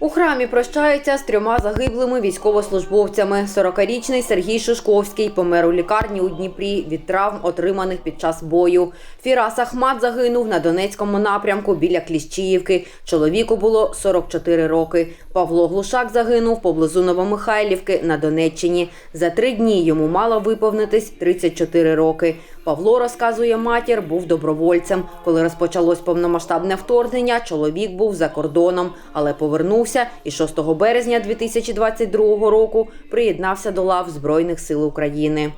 У храмі прощаються з трьома загиблими військовослужбовцями. 40-річний Сергій Шишковський помер у лікарні у Дніпрі від травм, отриманих під час бою. Фірас Ахмат загинув на Донецькому напрямку біля Кліщіївки. Чоловіку було 44 роки. Павло Глушак загинув поблизу Новомихайлівки на Донеччині. За три дні йому мало виповнитись 34 роки. Павло розказує матір, був добровольцем. Коли розпочалось повномасштабне вторгнення, чоловік був за кордоном, але повернувся і 6 березня 2022 року приєднався до лав Збройних сил України.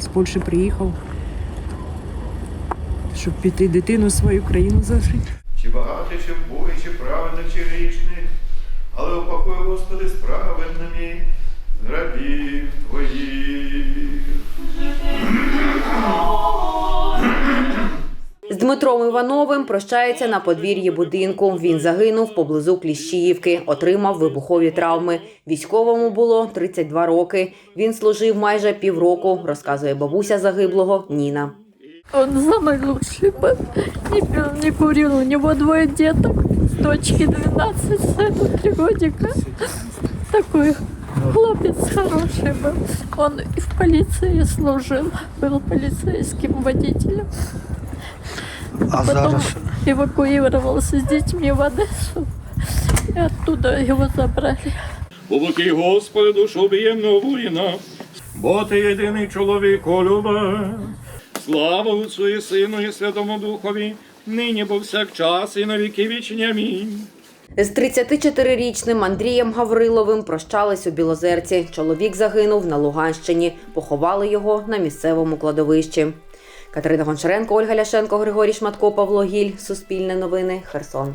З Польщі приїхав, щоб піти дитину в свою країну зажити. Чи багатий, чи вбогий, чи праведний, чи грішний, але упокой, Господи, з праведними з Твоїх. Дмитром Івановим прощається на подвір'ї будинку. Він загинув поблизу Кліщіївки, отримав вибухові травми. Військовому було 32 роки. Він служив майже півроку, розказує бабуся загиблого Ніна. Он самый лучший был. Не пил, не курил. У него двое деток. С дочки 12, сыну 3 годика. Такой хлопец хороший был. Он и в полиции служил. Был полицейским водителем. А Потом зараз эвакуировался с детьми в Одессу. И оттуда его забрали. Повики, Господи, душу об'ємного воїна, бо ти єдиний чоловік любе. Слава Отцу і Сину і Святому Духові, нині повсякчас і на віки вічні. Амінь. З 34-річним Андрієм Гавриловим прощались у Білозерці. Чоловік загинув на Луганщині. Поховали його на місцевому кладовищі. Катерина Гончаренко, Ольга Ляшенко, Григорій Шматко, Павло Гіль. Суспільне новини. Херсон.